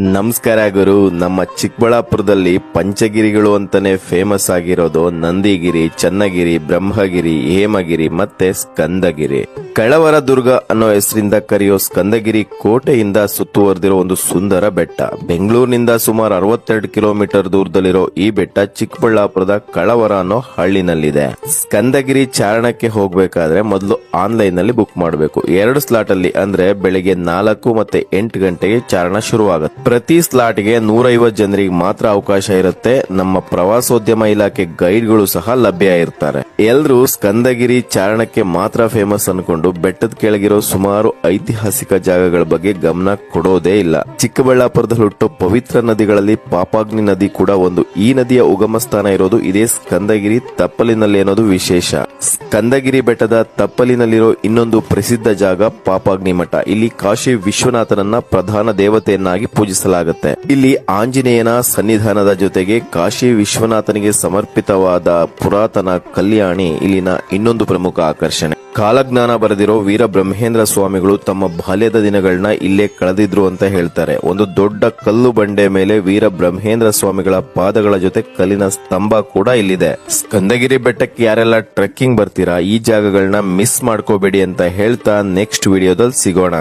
ನಮಸ್ಕಾರ ಗುರು. ನಮ್ಮ ಚಿಕ್ಕಬಳ್ಳಾಪುರದಲ್ಲಿ ಪಂಚಗಿರಿಗಳು ಅಂತಾನೆ ಫೇಮಸ್ ಆಗಿರೋದು ನಂದಿಗಿರಿ ಚನ್ನಗಿರಿ ಬ್ರಹ್ಮಗಿರಿ ಹೇಮಗಿರಿ ಮತ್ತೆ ಸ್ಕಂದಗಿರಿ. ಕಳವರ ದುರ್ಗ ಅನ್ನೋ ಹೆಸರಿಂದ ಕರೆಯೋ ಸ್ಕಂದಗಿರಿ ಕೋಟೆಯಿಂದ ಸುತ್ತುವರೆದಿರೋ ಒಂದು ಸುಂದರ ಬೆಟ್ಟ. ಬೆಂಗಳೂರಿನಿಂದ ಸುಮಾರು ಅರವತ್ತೆರಡು ಕಿಲೋಮೀಟರ್ ದೂರದಲ್ಲಿರೋ ಈ ಬೆಟ್ಟ ಚಿಕ್ಕಬಳ್ಳಾಪುರದ ಕಳವರ ಅನ್ನೋ ಹಳ್ಳಿನಲ್ಲಿದೆ. ಸ್ಕಂದಗಿರಿ ಚಾರಣಕ್ಕೆ ಹೋಗ್ಬೇಕಾದ್ರೆ ಮೊದಲು ಆನ್ಲೈನ್ನಲ್ಲಿ ಬುಕ್ ಮಾಡಬೇಕು. ಎರಡು ಸ್ಲಾಟ್ ಅಲ್ಲಿ ಅಂದ್ರೆ ಬೆಳಿಗ್ಗೆ ನಾಲ್ಕು ಮತ್ತೆ ಎಂಟು ಗಂಟೆಗೆ ಚಾರಣ ಶುರುವಾಗುತ್ತೆ. ಪ್ರತಿ ಸ್ಲಾಟ್ಗೆ ನೂರೈವತ್ತು ಜನರಿಗೆ ಮಾತ್ರ ಅವಕಾಶ ಇರುತ್ತೆ. ನಮ್ಮ ಪ್ರವಾಸೋದ್ಯಮ ಇಲಾಖೆ ಗೈಡ್ಗಳು ಸಹ ಲಭ್ಯ ಇರ್ತಾರೆ. ಎಲ್ರು ಸ್ಕಂದಗಿರಿ ಚಾರಣಕ್ಕೆ ಮಾತ್ರ ಫೇಮಸ್ ಅನ್ಕೊಂಡು ಬೆಟ್ಟದ ಕೆಳಗಿರೋ ಸುಮಾರು ಐತಿಹಾಸಿಕ ಜಾಗಗಳ ಬಗ್ಗೆ ಗಮನ ಕೊಡೋದೇ ಇಲ್ಲ. ಚಿಕ್ಕಬಳ್ಳಾಪುರದಲ್ಲಿ ಹುಟ್ಟು ಪವಿತ್ರ ನದಿಗಳಲ್ಲಿ ಪಾಪಾಗ್ನಿ ನದಿ ಕೂಡ ಒಂದು. ಈ ನದಿಯ ಉಗಮ ಸ್ಥಾನ ಇರೋದು ಇದೇ ಸ್ಕಂದಗಿರಿ ತಪ್ಪಲಿನಲ್ಲಿ ಅನ್ನೋದು ವಿಶೇಷ. ಸ್ಕಂದಗಿರಿ ಬೆಟ್ಟದ ತಪ್ಪಲಿನಲ್ಲಿರೋ ಇನ್ನೊಂದು ಪ್ರಸಿದ್ಧ ಜಾಗ ಪಾಪಾಗ್ನಿ ಮಠ. ಇಲ್ಲಿ ಕಾಶಿ ವಿಶ್ವನಾಥನನ್ನ ಪ್ರಧಾನ ದೇವತೆಯನ್ನಾಗಿ ಪೂಜಿಸಲಾಗುತ್ತೆ. ಇಲ್ಲಿ ಆಂಜನೇಯನ ಸನ್ನಿಧಾನದ ಜೊತೆಗೆ ಕಾಶಿ ವಿಶ್ವನಾಥನಿಗೆ ಸಮರ್ಪಿತವಾದ ಪುರಾತನ ಕಲ್ಯಾಣಿ ಇಲ್ಲಿನ ಇನ್ನೊಂದು ಪ್ರಮುಖ ಆಕರ್ಷಣೆ. ಕಾಲಜ್ಞಾನ ಬರೆದಿರೋ ವೀರ ಬ್ರಹ್ಮೇಂದ್ರ ಸ್ವಾಮಿಗಳು ತಮ್ಮ ಬಾಲ್ಯದ ದಿನಗಳನ್ನ ಇಲ್ಲೇ ಕಳೆದಿದ್ರು ಅಂತ ಹೇಳ್ತಾರೆ. ಒಂದು ದೊಡ್ಡ ಕಲ್ಲು ಬಂಡೆ ಮೇಲೆ ವೀರ ಬ್ರಹ್ಮೇಂದ್ರ ಸ್ವಾಮಿಗಳ ಪಾದಗಳ ಜೊತೆ ಕಲ್ಲಿನ ಸ್ತಂಭ ಕೂಡ ಇಲ್ಲಿದೆ. ಸ್ಕಂದಗಿರಿ ಬೆಟ್ಟಕ್ಕೆ ಯಾರೆಲ್ಲ ಟ್ರೆಕ್ಕಿಂಗ್ ಬರ್ತೀರಾ, ಈ ಜಾಗಗಳನ್ನ ಮಿಸ್ ಮಾಡ್ಕೋಬೇಡಿ ಅಂತ ಹೇಳ್ತಾ ನೆಕ್ಸ್ಟ್ ವಿಡಿಯೋದಲ್ಲಿ ಸಿಗೋಣ.